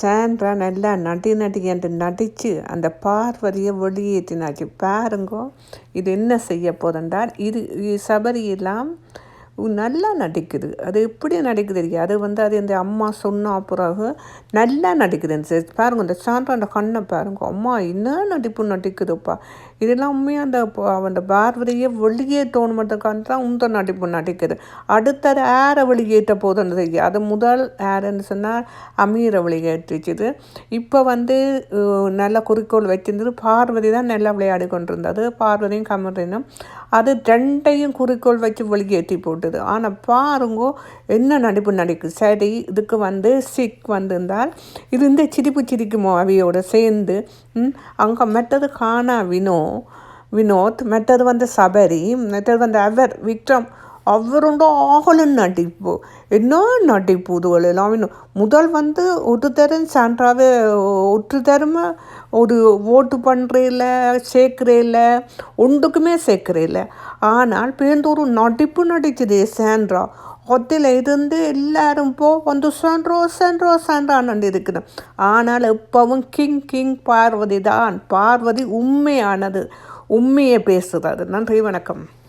Sandra நல்லா நடி நடி என்று நடித்து அந்த பார்வதியை வெளியேற்றினாச்சு. பாருங்கோ இது என்ன செய்ய போதென்றால் இது இது சபரியெல்லாம் நல்லா நடிக்குது. அது எப்படி நடிக்குது அது வந்து அது இந்த அம்மா சொன்ன பிறகு நல்லா நடிக்குதுன்னு சரி பாருங்க இந்த சாண்ட்ரா அந்த கண்ணை பாருங்க. அம்மா என்ன நடிப்பு நடிக்குதுப்பா. இதெல்லாம் உண்மையாக அந்த அவன் பார்வதியை வெளியேற்றணுமட்டுக்கான தான் உந்த நடிப்பு நடிக்குது. அடுத்தது ஏரை வெளியேற்ற போதுன்னு அது முதல் யாருன்னு சொன்னால் அமீரை வெளியேற்றிச்சுது. இப்போ வந்து நல்ல குறிக்கோள் வச்சிருந்தது பார்வதி தான் நல்லா விளையாடி கொண்டிருந்தது பார்வதியும் கமரினும் அது ரெண்டையும் குறிக்கோள் வச்சு வெளியேற்றி போட்டுது. ஆனால் பாருங்கோ என்ன நடிப்பு நடிக்கும் சரி இதுக்கு வந்து சிக் வந்திருந்தால் இது இந்த சிரிப்பு சிரிக்குமோ அவையோட சேர்ந்து அங்கே மெட்டது காணா வினோ வினோத் மெட்டது வந்து சபரி மெட்டது வந்து அவர் விக்ரம் அவருண்டோ ஆகலன் நடிப்பு. என்ன நடிப்பு இதுகளெல்லாம் முதல் வந்து ஒரு தரம் சான்றாவே ஒற்று தரம ஒரு ஓட்டு பண்ணுறையில சேர்க்குறையில ஒன்றுக்குமே சேர்க்குறையில ஆனால் பேருந்தோறும் நடிப்பு நடிச்சது சான்றா அதில் இருந்து எல்லாரும் போ வந்து சான்றோ சான்றோ சாண்ட்ரான்னு இருக்குது ஆனால் எப்பவும் கிங் கிங் பார்வதி தான். பார்வதி உண்மையானது. உண்மையை பேசுகிறது. நன்றி வணக்கம்.